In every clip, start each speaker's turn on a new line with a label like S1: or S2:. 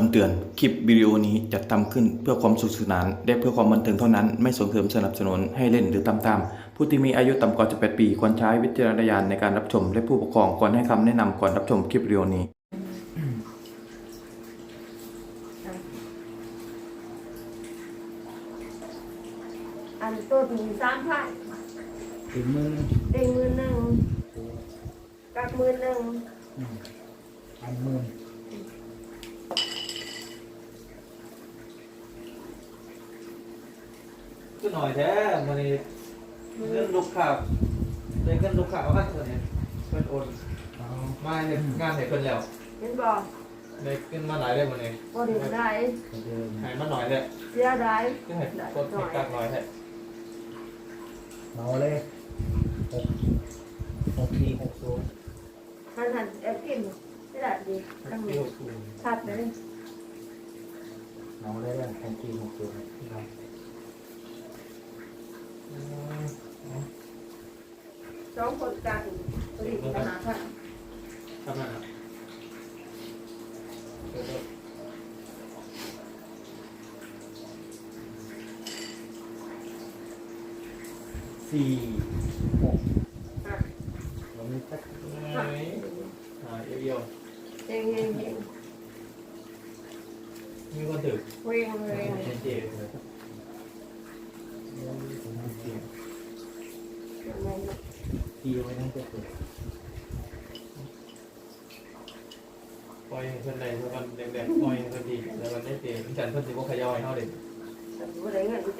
S1: คำเตือน คลิปวิดีโอนี้จัดทำขึ้นเพื่อความสนุขสนาน และเพื่อความบันเทิงเท่านั้น ไม่ส่งเสริมสนับสนุนให้เล่นหรือตามตามผู้ที่มีอายุต่ำกว่า 18 ปี ควรใช้วิจารณญาณในการรับชม และผู้ปกครองควรให้คำแนะนำก่อนรับชมคลิปวิดีโอนี้
S2: อันตัวถึงสามพัน
S3: ถึงมือ
S2: เด้งมือหนึ่งกับมือหนึ่ง
S3: อืมอันมือ
S4: ก็หน่อยแท้มันนี่เรื่องลูกค้าเลยกันลูกค้าเอาอันเท่านี้เพิ่นโอน
S3: เอา
S4: มาเฮ็ดงานให้เพิ่นแล้ว
S2: เห็นบอก
S4: ได้ขึ้นมาหลายได้มื้อนี้
S2: บ่ได้ได้
S3: ไปเดิน
S4: ให้มาหน่อยแหละ
S2: เสียได้
S4: ก็ให้กดให้กักหน่อยแท้
S3: เอาเลยหกหกสี่หกศูนย์
S2: หันหันแอบกินไม่ได้ดีตั้ง
S4: เที่
S2: นี้
S4: ยวสูง
S2: ชัดเลย
S3: เอาเลยเลยหกสี่หกศูนย์
S4: ครับอืม
S2: สองคนกันผลิตปัญหาค่ะ
S4: ทำนั่นน่ะเดี๋ยว
S3: สี่หก
S2: อะ
S3: เรามีสัก
S4: ๆไหนหาเอี่ยว
S2: เฮงเฮงเฮง
S4: ๆมีคนถือ
S2: เวงเวง
S4: เจ๊เลย
S3: ผมมีเสียง
S2: อะไรนะ
S3: ตีไว้นั่นจะเปิด
S4: ปล่อยให้เพิ่นได้เท่ากันแดงๆปล่อยให้เพิ่นดีแล้วมันได้เตะฉันเพิ่นสิบ่ขย่อยเฮาเด้
S2: แต่บ่ได้เงินดิ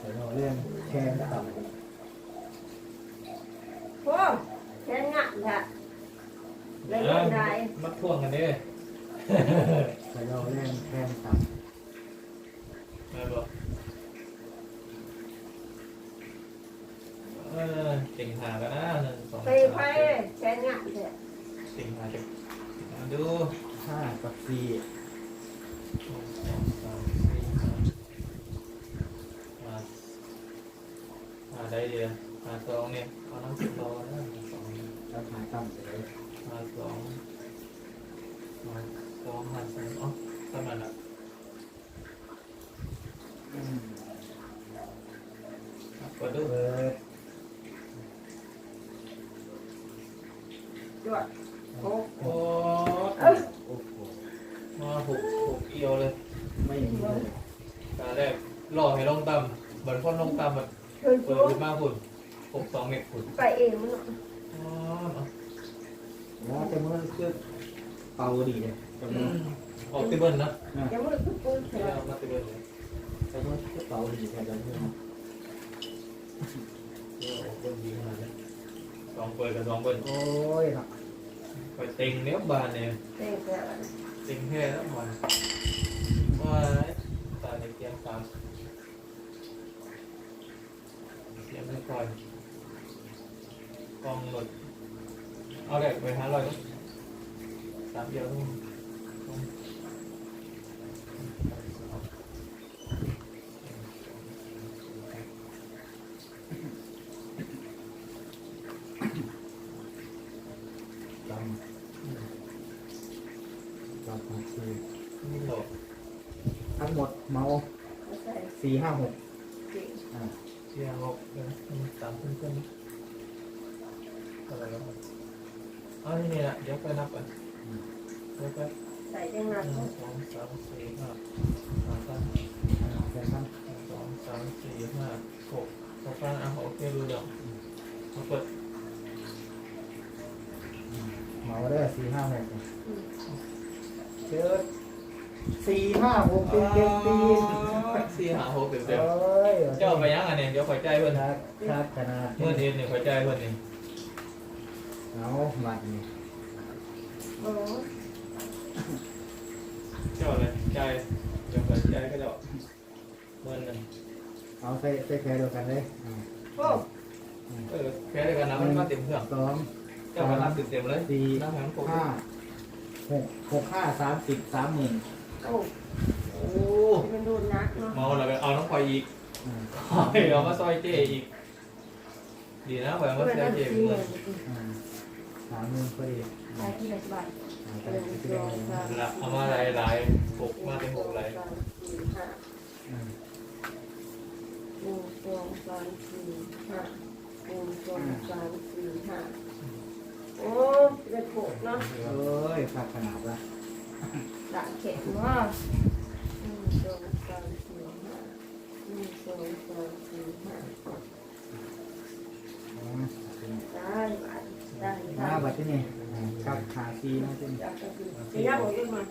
S3: เดี๋ยวเราเรื่องแชร์ต่ำ
S2: โอ้แค่งะแหละได้เงินได้
S4: มาท่วงกันเด้
S3: เดี๋ยวเราเรื่องแชร์ต่
S4: ไม่บอกเออติ่งหากันนะหนึ่งสอง
S2: ไป
S4: สาม
S2: ไปแค่งะแหละ
S4: ติ่งหาจะมาดูำ
S3: ห้ากับสี่
S4: หนึ่งสองสามสี่ห้ามามาได้เดียวมาสองเนี่ยเอาน้ำสิบโลนะมาสอง
S3: แล้วหาต่ำไปเลย
S4: มาสอง มาสองมาสามอ๋อทำไมล่ะ
S3: อืม
S4: กดดู
S3: เปิด
S2: จวดโอ้
S4: โอ้
S3: โอ้โห
S4: มาหกหกเอียวเลย
S3: ไม่มีเลย
S4: ตาแรกรอให้ลงต่ำบันพ้นลงต่ำแบบ
S2: เชิญ
S4: เปิ
S2: ชู
S4: ดขึ้นมาฝุ่นหกสองเมตรฝุ่น
S2: ไปเองมัน
S4: อ๋อ
S3: อ๋อแต่เมื่อคือเป่าดีเลยแต่
S4: อื
S3: เมื่อ
S4: มออกติเบิลนะ
S2: ยังไม่ได้พูดพูด
S4: ที่
S2: เถ
S4: เรา
S2: อะ
S4: มาติเบิลเลย
S3: แต่เมื่อคือเป่าดีแทนเราเพื่อน
S4: เออออกเบิลดีขนาดนี้สองเปิดกับสองเบิล
S3: โอ้ยเนาะ
S4: ไปเต็งเนี้ยบานเนี่ย
S2: เองแต่ละ
S4: เต็งแค่แล้วมันว่าตาในเตียงสามเตียงไม่คอยกองหลุดเอาแหลกไปหาลอยสามเดียวนู่น
S3: จำจำของสี่
S4: นี่โหลด
S3: ทั้งหมดเมา
S2: ไม่ใช่
S3: สี่ห้าหก
S2: จริง
S3: อ่า
S4: เสียงลบเลยสามเพื่อนเพื่อนอะไรแล้วอ๋อนี่นี่แหละเดี๋ยวไปนับก่อนเดี๋ยวไป
S2: ใส่ยัง
S4: ห
S2: ไง
S4: นึ่งสองสามสี่ห้าสามพัน
S3: แค่นั้น
S4: หนึ่งสองสามสี่ห้าหกหกพันอะโอเครู้เรื่องมาเปิด
S3: เมาได้สี่ห้าหกเจอ สี่ห้าหกเต็มเต็มตีน
S4: สี่ห้าหกเต็ม
S3: เอ
S4: เต็ม้
S3: ย
S4: เจ้าไปยังอันเนี่ยเดี๋ยวคอยใจเพื่อน
S3: ชัดชัดขนาด
S4: เพื่อนเองเนี่ยคอยใจเพื่อนเอง
S3: เอาบัตรนี่
S2: โอ้
S4: เจ้าเลยใจเดี๋ยวคอยใจก็เจ้าเพื่อนหนึ่ง
S3: เอาใส่ใส่แค่เดียวกันเลยอ่า
S2: โอ้
S4: เออแค่เดียวกันนะมันก็เต็มเครื่อง
S3: สอง
S4: เจ้ามานับเต็มๆเลย
S3: สี่
S4: นับให้มันครบ
S3: ห้าหกหกห้าสามสิบสามหมื่น
S2: โอ้
S4: โอ้
S2: มันดูนักเนาะ
S4: เมาแล้วไปเอาน้องคอยอีก
S3: อ่า
S4: คอยเอามาซอยเจอีก ดีนะแหวนว่า
S2: เพื่อน
S4: เสีย
S2: นั่น
S4: เจ็บ
S2: สี่ห
S4: เล
S2: มื่
S4: ย
S2: น
S3: อ่าสามหมื่นพอดี
S2: ไปที่ไหนสบาย
S3: อ่า
S2: ห
S3: ไป
S2: นึ่ง
S3: ที่
S2: ส
S3: เดีย
S2: อ
S3: ว
S2: งสาม
S4: ละเอามาหลายหลายหกมาเป็นหกหลาย
S2: สามสี่ห้า
S3: อืม
S2: หนึ่งสองสามสี่ห้าหนึ่งสองสามสี่ห้าโอ้เป็นหกเนาะ
S3: โอ้ยขาดขนาดละ
S2: ด่างเข็มว่าหนึ่งสองสามสี่ห้าหนึ่งสองสามสี่ห้า
S3: อ๋อ
S2: ได้ไหมได้
S3: มา
S2: ได้
S3: บัดที่นี่อ่ากับขาซีนะที่นี่
S2: อยากจะดูจะยากกว่าเยอะมา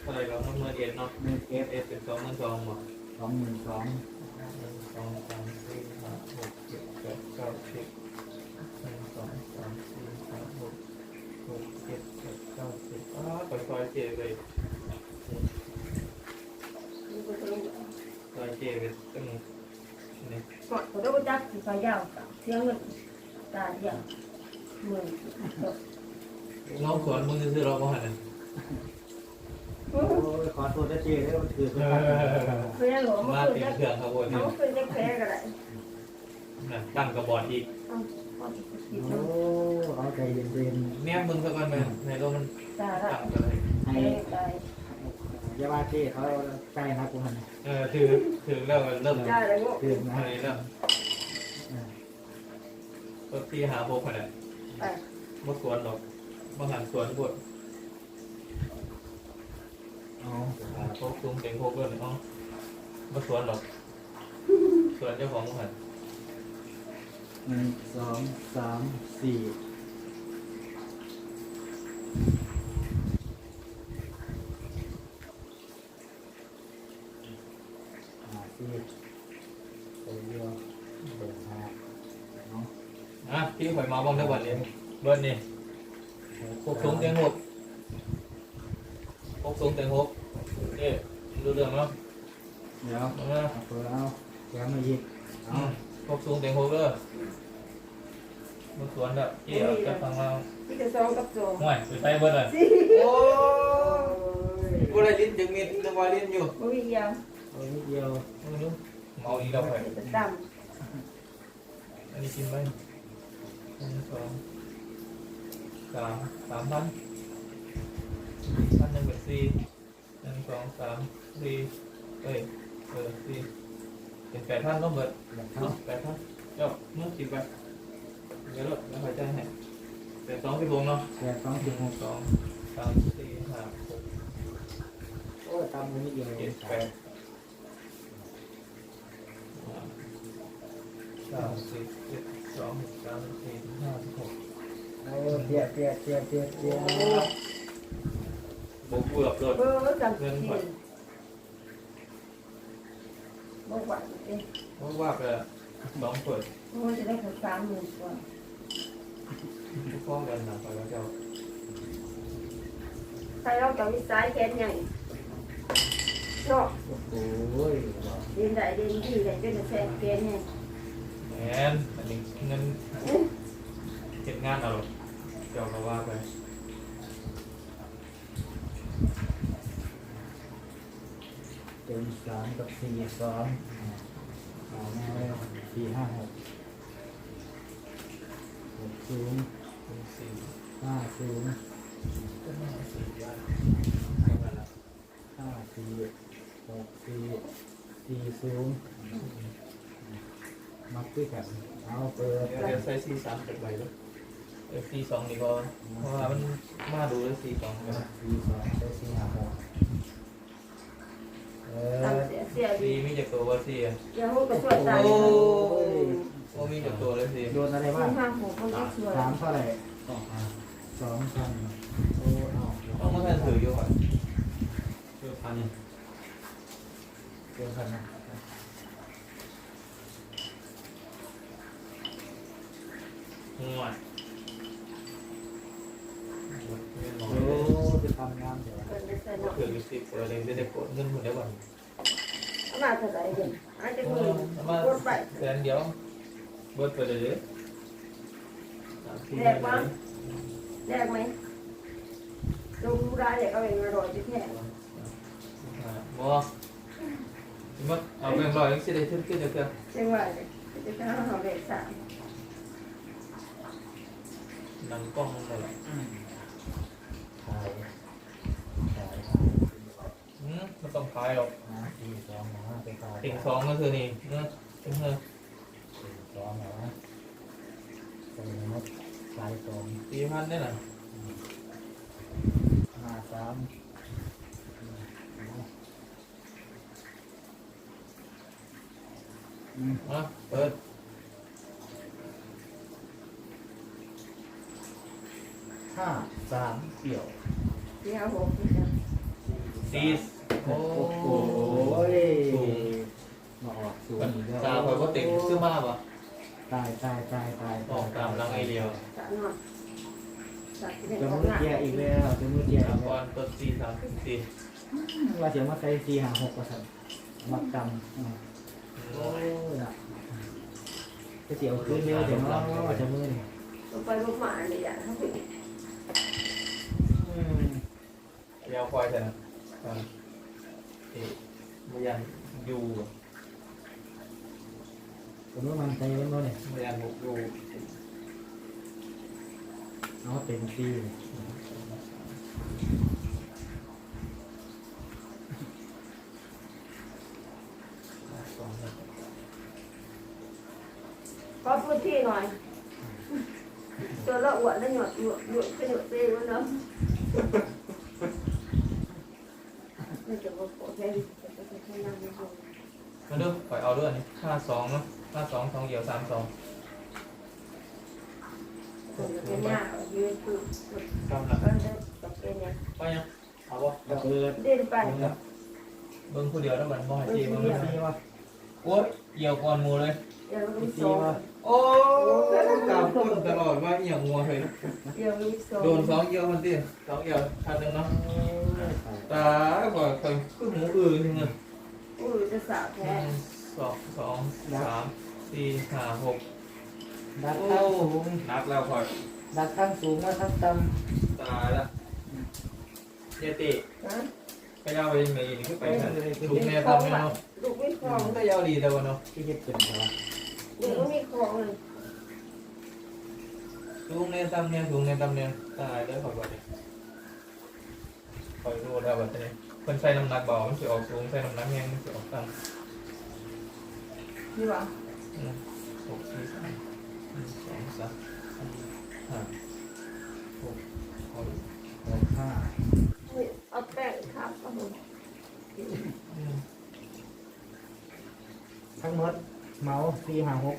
S4: เท่าไหร่เราต้องเมื่อเอ็ดเนาะ
S3: หนึ่งเอ
S4: เอ็ด
S3: ฟ
S4: เอ็ดเป็นสองหมื่นสองหมด
S3: สองหมื่นสอง
S4: หนึ่งสองสามสี่ห้าหกเจ็ดแปดเก้าสิบหนึ่งสองสามสี่ห้าหกหกเจ็ดแปดเก้าสิบ อ้าวไปซอยเจเลย
S2: ดูไปตรง
S4: ซอยเจเลยตั้งนี่
S2: ก่อนผมต้องจักสีฟ้ายาวเสียงเงินตาเดียวหมื่น
S4: น้องสวนมึงจะซื้อเราบ้างไหม
S3: โอ้ยขอโทษนะเจ๊เด้อมันถือสุด
S2: เพื่อนหลวง
S4: มา
S2: เพื่
S4: ติ
S2: อ
S4: ด
S2: น
S4: เครื่องครับวัน
S2: เขา
S4: นี้
S2: เพื่อนจะแพ้กันเลย
S4: ตั้งกระบอกอีก
S2: เอาเอาอีกที
S3: โอ้เอาใจเย็น
S4: เนี่ยมึงสักวันไหมในโลกมัน
S2: ตาละ
S4: ตั้งกันเลย
S3: ๆให้
S2: แพ้ตาย
S3: อยาว่าเจ๊เขาใกล้นะกูมัน
S4: เออถือถือแล้วเริ่ม
S2: ได้แล้วก็
S3: ถือนะ
S4: อะไรแล้ว
S3: อ่า
S4: ก็ที่หาพบกันแหละ
S2: ไป
S4: มาสวนหรอกมาหันสวนบด
S3: เอา
S4: หาพบซุ้มเต็งพบด้วยเนาะมาสวนหรอกสวนเจ้าของหัน
S3: หนึ่งสองสามสี่อ่าสี่ตัวเดียวเปิดหาเนาะ
S4: อะพี่ข่อยมาบ้างได้วันนี้เบิร์นี่พบซุ้มเต็งหกพบซุ้มเต็งหกนี่ดูเรื่องเนาะ
S3: เดี๋ยว
S4: เอามา
S3: เอาเปิดเอาแกมาหยิบเอา
S4: พบซุ้มเต็งหกเด้อมาสวนแบบที่เอาจะฟังเรา
S2: ที่จะสองกับสอง
S4: ห่วยไปใส่เบิร์ดเลย
S2: สี่
S4: โอ้ยกูได้ลิ้นจึงมีจังหวะลิ้นอยู่
S2: ไม่มียาว
S3: เอานิดเดียว
S4: ไม่รู้เมาอีกแล้วไป
S2: จะต่
S4: อันนี้กินไปหนึ่งสองสามสามพันพันหนึ่งเป็นสี่หนึ่งสองสามสี่เอ้ยเออสี่ เป็นแปดพันต้องเบิด
S3: แบบ
S4: เนาะแปดพันเจ้าเมื่อกินไปเดี๋ยวรถแล้วหายใจให้แปดสองสิบหกเนาะ
S3: แปดสองสิบหก
S4: สองสามสี่ห้าหก
S3: โอ้ยตามมือนิดเดียว
S4: เจ็ดแปดสามสี่เจ็ดสองสามสี่ห้าหก
S3: เอาเตี้ยเตี้ยเตี้ยเตี้ยเตี้ย
S4: บวกเบือบรถำ
S2: เออจำสี่บอก ว่าเอ๊ะ
S4: ว่าว่าไปละสองคน
S2: มันจะได้ผลสามหมื่นกว่า
S4: ทุกข้อกันนะไปแล้วเจ้า
S2: ใครเราจะวิสัยแค่ไหนเนาะ
S3: โอ้ย
S2: เดินได้เดินดีได้เป็นแสนแค่ไหน
S4: แมนอันนี้เงินเก็บงานเอาหรอกเจ้าก็ว่าไป
S3: เต็มสามกับสี่สองเอา แม่เลยสี่ห้าหกหกสู
S4: นสี่
S3: ห้าสู
S4: นยาน
S3: ห้าสี่หกสี่สี่สูงมักด้วยกันเอาเปิด
S4: เดี๋ยวใส่สี่สามเก็บไว้ด้วยเออสี่สองดีกว่าเพราะว่ามันมาดูแล้วสี่สองกัน
S3: สี่สองได้สี่ห้าหก
S2: ตามเสียเสียดี
S4: สี่มีจากตัวว่าสี่อะ
S2: อย่าหูกระช่วยตาย
S4: โอ้โอ้มีจากตัวเลยสี่
S3: โดนอะไร
S2: ห้า
S3: บ้าง
S2: ห้าหกมันก็ช่วย
S3: สามเท่าไหร่สองพันโอ้เอา
S4: ต้องมาแทนถืออยู่ก่อนเพื่อพันนี่
S3: เกินพันนะ
S4: ห่วยเงินหมอ
S3: โอ้
S4: เลย
S3: จะทำงานเดี๋ยว
S2: เกินไป เสีย
S4: ก็
S2: เนาะ
S4: คืออยู่สิบตัวเลยได้กดเงินหมดแล้วก่อน
S2: เอามาเท่าไห อืม
S4: มันต้องคลายหรอก
S3: นะสี่สองนะไปขาย
S4: ติ่งสองก็คือนี่เนื้อเป็นเนื้อ
S3: สี่สองนะเป็นมดขายสอง
S4: สี่พันได้หน่ะ
S3: ห้าสามอืม
S4: มาเปิด
S3: ห้าสามเปี่ยว
S2: ที่ห้าหกนี่จ้ะ
S4: สี่ โอ้
S3: โอ้โห
S4: สูง
S3: มอกสูง
S4: ตาคอยว่าติ่งซื้อมาปะ
S3: ตายตายตายตาย
S4: ออกตามรังไอเดียว
S3: จะมือ
S2: หน้า
S3: แย่อีกแล้วจะมือแย่
S4: สา
S3: อีก
S4: ก้อ
S3: แล้ว
S4: นตัวสี่สามสี่
S3: ว่าเสียงมาใส่สี่หาหกกว่าสันมักจำโอ้ยจะเสียวขึ้นเร็วเดี๋ยวเนาจะมือนี่
S2: ลงไปลงมาเนี่ยอย่างเขาไป
S3: อืม
S4: ยวคอยใช่ ไหมเอ๊ะมันยันยูอะ
S3: ผมว่ามันใจเย็นบ่เนี่ย
S4: มันยันบุกยู
S3: เอาเต็มที่เลย
S4: สอง
S2: ก็พื้นที่หน่อยตัวละอ้วนแล้วหยดหยดหยดขึ้นหยดเต้วะเนาะ
S4: มาดูปล่อยเอาด้วยนี่ค่าสองเนาะค่าสองสองเดียวสามสอง
S2: คนจะเป็นหน้ายืนคือ
S4: กำลัง
S2: ก็จะจะเป็นเนี่ย
S4: ไปยังเอาบ่
S3: ก็เปิด
S2: เดินไป
S4: เบิ้งผู้เดียวแล้วมันบ่ให้จี
S3: มี
S4: เบิ้ง
S3: ซีวะ
S4: โอ้ยเกี่ยวก่อนหมูเลย
S2: เดี๋ยวมี
S3: มี
S2: โซ
S3: ซีวะ
S4: โอ้กำพุ่นตลอดว่าเอี่ยงงัวเลย
S2: เดี๋ยวมีโซ
S4: โดนสองเกี่ยวมันติสองเกี่ยวทันหนึ่งเนาะ ตาบ่อยคอยคือหมูอื่นจริงอะ
S2: อุ้ยจะสาว
S4: ห
S2: แท้
S4: นึ่งสองสองสามสี่ห้าหก
S3: ดัด
S4: โอ้
S3: ข้างสูง
S4: นักแล้วคอย
S3: ดัดข้างสูงแล้วข้างต่
S4: ตายละเยติ
S2: ฮะ
S4: ไปยาวไปยังไงนี่คือไปกันำถูกแน่ทำแน่เนาะ
S2: ลูกไม่คลอง
S4: มันก็ยาวดีแต่ว่าเนาะ
S3: ที่เฮ็ดเป็นเหรอ
S2: ลูกไม่มีคลองเลย
S4: ถูกแน่ทำแน่ถูกแน่ทำแน่ตายแล้วขอยบอกดิ คอยรู้แล้วแบบนี้คนใช้น้ำหนักเบามันจะออกสูงใช้น้ำหนักแห้งมันจะออกต่ำ
S2: นี่ว่า
S4: อืมหกสี่สามหนึ่งสองสามสี่ห้าหก
S3: หกห้า
S2: นี่เอาแป้งครับเอาหมด
S4: อืม
S3: ทั้งหมดเมาสี่ห้าหก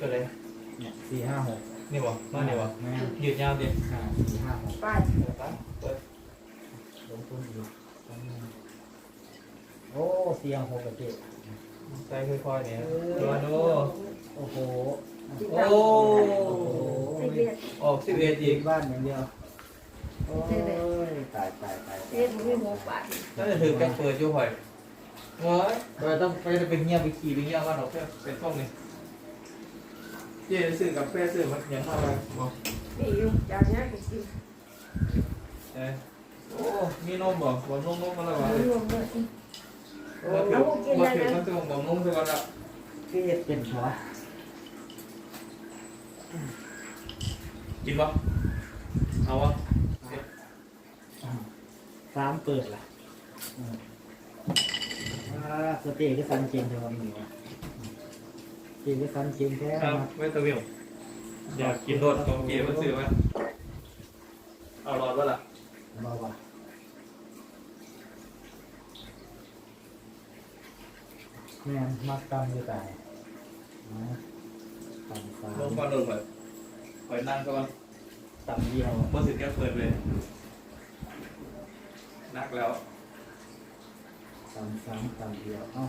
S4: ก็เลย
S3: สี่ห้าหก
S4: นี่วะมานี่วะ
S3: แม่
S4: ยืดยาวดิ
S3: ห้าสี่ห้าหก
S2: ไป
S4: เปิดปะเปิด
S3: ลงทุนอยู่โอ้เสียงหกกระเจ็ด
S4: ใจค่อยๆเนี่ยดูดู
S3: โอ้โห
S4: โอ้
S2: ไอ้เบี้ย
S4: ออกสิบเอ็ดอี
S3: อี
S4: ก
S3: กบ้านอย่างเดียวโอ้ยตายตายตาย
S2: เบี้ยมีหกบาท
S4: น่าจะถือแก๊กเปิดอยู่หอยว้ายเราต้องไปเป็นเงียบไปขี่ไปเงียบว่าเราแค่เป็นช่องนี้ เจ๊ซื้อกับแฟซื้อมันยังเข้าไปบอก
S2: นี่อยู่จากนี้ก็กิน
S4: เอ้ยโอ้มีนมบอกบอกนมนมมาแล้ววะ
S2: รวมเลย
S3: โอ้
S4: มาถึงมาถึงมาถึงบอกนมไปก่อนละ
S3: คือเฮ็ดเป็นหัว
S4: กินปะเอาวะ
S3: สามเปิดล่ะอ่าสเต็กก็สันเจงเท่านี้ วะเจงก็สันเจงแท้
S4: ครับ
S3: นะ
S4: เวทวิวอยากกินรสของเกียร์มันซื้อไหมเอารอดปะล่ะ
S3: เบาว่ะแม่นมักตำอยู่ตายนะตำสา
S4: ลง
S3: ม
S4: ก่อนลงก่อนคอยนั่งก่อน
S3: ตำเดียว
S4: เมื่อสิแกเปิดเลยนักแล้ว
S3: ตำสามตำเดียวเอ้า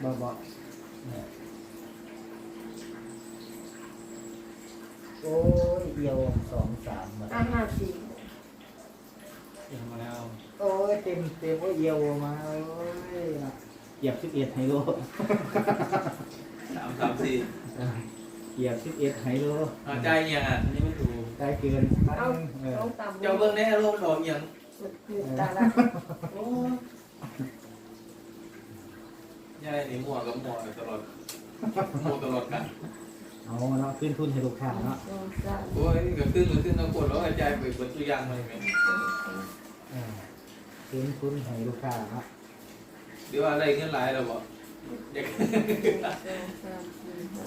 S3: เบาเบาเนี่ย โอ้ยเอียวสองสามมา
S2: ห้าห้าสี่
S4: ยังมาแล้ว
S3: โอ้ยเต็มเต็มโอ้ยเอียวมาโอ้ยนะเหยียบสิบเอ็ดไฮโล
S4: สามสามสี่
S3: เหยียบสิบเอ็ดไฮโล
S4: อ่าใจเอียงอะอันนี้ไม่ถูก
S3: ได้เกินพัน
S2: เอา
S3: เออ
S2: ต้องตำ
S4: เจ้าเบิ้งแน่โลกมันออกเอียง
S2: ตาละ
S4: โอ้ยายนี่มั่วกับมั่วตลอดมั่วตลอดกัน
S3: เอาเนาะขึ้นทุนให้ลูกค้าเนาะ
S2: สองสาม
S4: โอ้ยก็ขึ้นก็ขึ้นทั้งปวดแล้วหายใจไปเปิดตัวอยางมาไหม
S2: สองสาม
S3: เออขึ้นทุนให้ลูกค้าเนาะ
S4: เดี๋ยวอะไรเงินหลายเราบอกอยาก
S2: หนึ่งสองสามสี่ห้า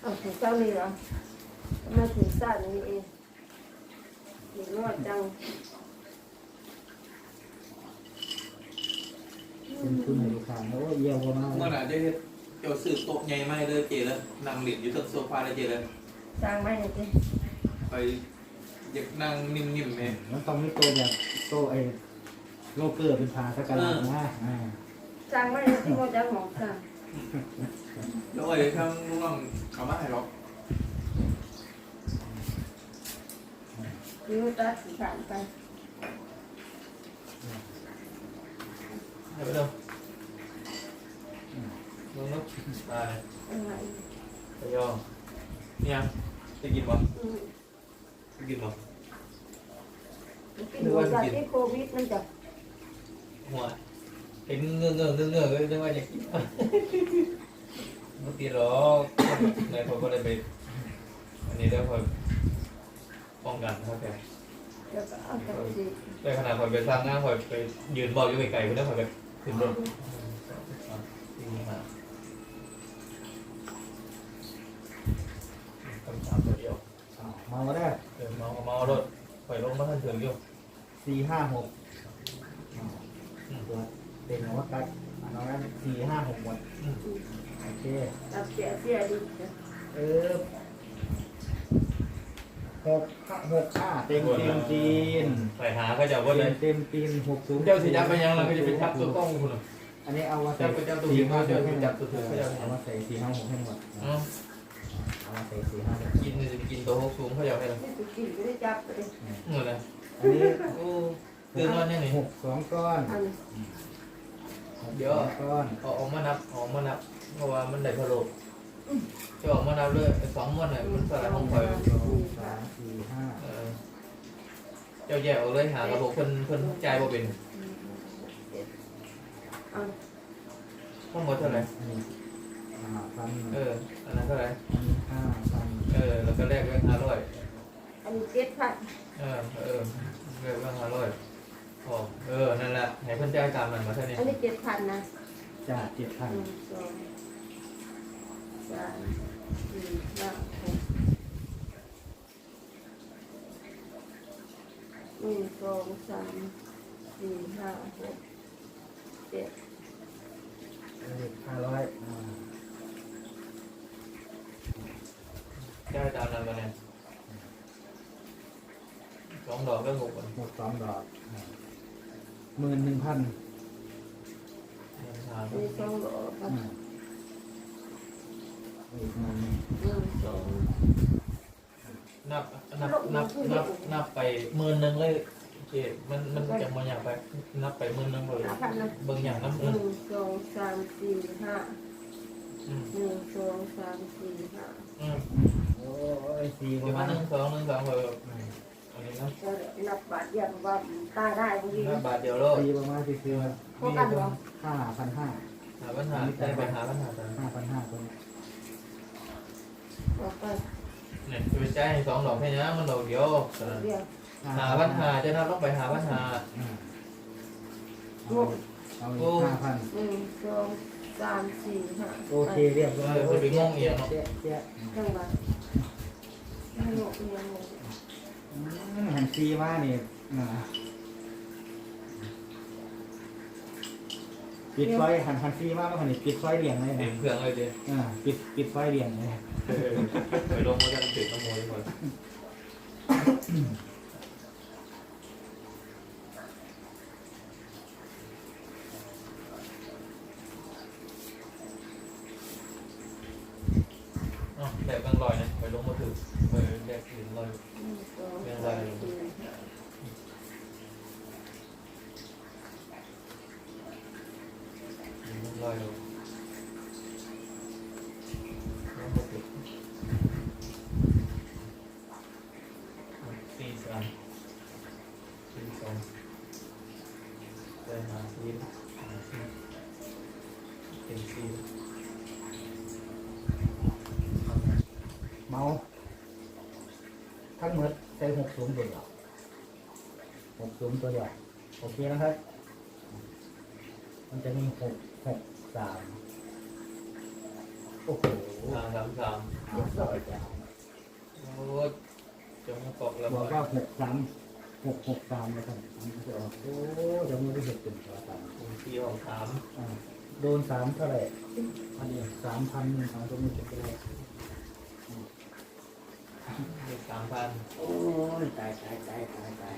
S2: เอาถึงเจ้านี่เหรอมาถึงสั้นนี่เองหนึ่งรอดจัง
S3: ขึ้นทุนให้ลูกค้าโอ้ยเยี่ยมมาก
S4: เมื่อไหร่จะเจ้าสืบโต๊ะใหญ่ไหมเลยเจแล้วนั่งหลินอยู่ตั้งโซฟาเลยเจเลย
S2: สร้างไหมเนี่ยเจ๊
S4: ไปอยากนั่งนิ่มๆไหม
S3: มันต้องมีตัวแบบตัวไอ้โลเกอร์เป็นพาสักการะนะอ่า
S2: สร้างไหมเนี่ยที่โมจังหมองสร้าง
S4: แล้วไอ้ข้างน้องเขามาให้หรอก
S2: คือตัดสีขานไป
S4: ให้ไปเร็ว ลงลุกตาย
S2: อะไร
S4: ไปยองเนี่ยจะกินบ่จะกินบ่
S2: กินหัวจากที่โควิดมันจ้ะ
S4: หัวเห็นเงือกเงือกเงือกเงือกก็นึกว่าอยากกินเมื่อกี้หรอกนายพอก็เลยไปอันนี้แล้วพอป้องกันเข้าใจ
S2: จะเอาจากสี
S4: แต่ขนาดพอไปสร้างงาพอไปยืนบอกอยู่ไกลๆเพื่อนพอไปขึ้นรถสี่ห้าคำถามตัวเดียว
S3: อ้าวเมาได้
S4: เดินเมาเมารถปล่อยลงมาทันถึงอยู่
S3: สี่ห้าหกอ้าวตัวเต็มหัวตัดอันนั้นสี่ห้าหกหมดโอเค
S2: ตัดเสียเสียดีจะ
S3: เออหกห้าหกห้าเต็มเต็มจีน
S4: ไปหาก็จะว่า
S3: เต็
S4: เลย
S3: มเต็มจีนหกสูง
S4: เจ้าสิจับไปยังเราก็จะไปจับตัวกล้องคุณ
S3: อันนี้เอามาใส่
S4: จับไปจับตัว
S3: สี่
S4: หิว
S3: ห้าห
S4: เจ้าก
S3: ให้
S4: ไป
S3: หม
S4: จับ
S3: ด
S4: ตัวถือเขาจะ
S3: เอามาใส่สี่ห้าหกให้หมด
S4: อ๋อ
S3: เอามาใส่สี่ห้าหก
S4: กินจะกินตัวหกสูงเขาจะให้เรา
S2: ไม่ถูกกินไม่ได้จับเลย
S4: เหมือนเลย
S3: อันนี้
S4: โอ้เตือนว่าเนี่ยนี่
S3: หกสองก้อน
S2: อัน
S3: หกสองก้อน
S4: เอาออกมานับออกมานับ เพราะว่ามันได้พะโลจะออกมานับเลยสองมันน่ะมันสลายของข่อย
S3: สองสามสี่ห้า
S4: เออเจ้าแยกออกเลยหาระบบเพิ่นเพิ่นจ่ายบ่เป็น
S2: อัน
S4: ทั้งหมดเท่าไหร่
S3: อันนี้ห้าพัน
S4: เอออันนั้นเท่าไหร่
S3: อันนี้ ห้าพัน
S4: เออแล้วก็แลกไว้ห้าร้อย
S2: อันนี้เจ็ดพัน
S4: เออเออแลกไว้ห้าร้อยพอเออนั่นแหละให้เพิ่นจ่ายตามนั้นมาเท่านี้
S2: อันนี้เจ็ดพันนะ
S3: จ่าเจ็ดพัน
S2: หนึ่งสองสามสี่ห้าหกหนึ่งสองสามสี่ห้าหกเจ็ด
S3: ห้าร้อยอ่า
S4: จ่ายตามนั้นมาเนี่ยสองดอกก็หกพัน
S3: หมดสองดอกหมื่นหนึ่งพัน
S4: หา
S2: อันนี้สองดอกครับ
S3: อ่าอีกหมื่นหนึ่ง
S2: หนึ่งสอง
S4: นับนับนับนับนับไปหมื่นหนึ่งเลยเจมันมันจะมาอย่างไปนับไปหมื่นหนึ่งเลย
S2: ห้าพันนะ
S4: เบิ่งอย่างน้ำ
S2: ห
S4: เงิน
S2: นึ่งสองสามสี่ห้า
S4: อืม
S2: หนึ่งสองสามสี่ห้า
S4: อืม
S3: โอ้ยสี่ป
S4: เดี๋ยว
S3: ระ
S4: มา
S3: มาณ
S4: หนึ่งสองหนึ่งสองเลยอันนี้นะ
S2: ก็นับบาทอย่างว่าตายได้บางที
S4: นับบาทเดียวโลด
S3: สี่ประมาณสี่สิบ
S2: พวกกันเหรอ
S3: ห้าพันห้า
S4: หาปัญหาได้ไปหาปัญหากัน
S3: ห้าพันห้าตัวนี้
S2: ออกไป
S4: เนี่ยจะไปจ่ายให้สองดอกแค่นี้มันดอกเดียว
S2: เดียว
S4: หาปัญหาจะนับต้องไปหาปัญหา
S3: อ่าเอาเอาอีกห้าพัน
S2: หนึ่งสองสามสี่ห้า
S3: โอเคเรียบร้อย
S4: เออคนไปงงเอียงเนาะ
S3: เจ๊ะเจ๊ะ
S2: จังหวะไม่หนกเอียงเลย
S3: อืมหันซีมานี่อ่าปิดไฟหันหันซีมาแล้วหันนี่ปิดไฟเรียงเลย
S4: เต็
S3: นะ
S4: มเครื่องเลยเจ๊
S3: อ่าปิดปิดไฟเรียงเลย
S4: ไปลงมาจะติดขโมยหมดอ๋อแดกบาง ลอยนะไปลงมาถือไปแดกถึงลอย
S2: หนึ่งสองสามสี่ห้า
S4: ลอยลงลงมาถือสี่สามสี่สองไปหาสี่หาสี่
S3: เมาทั้งหมดใส่หกศูนย์เดียวหกศูนย์ตัวเดียวโอเคนะครับ มันจะมีหกหกสามโอ้โห
S4: สามสามสาม
S3: เรียบร้อยแล้ว
S4: โอ้จะมาเกาะระ
S3: บอก
S4: บา
S3: ว่า
S4: ด
S3: หกสามหกหกสามนะครับมันจะออกโอ้จะไม่ได้เห็นเป็นตัวสาม
S4: ผมที่ของสาม
S3: อ่าโดนสามเท่าไหร่อันนี้สามพันหนึ่งสามตัวนี้จะไปเลย
S4: สามพัน
S3: โอ้ยตายตายตายตายตาย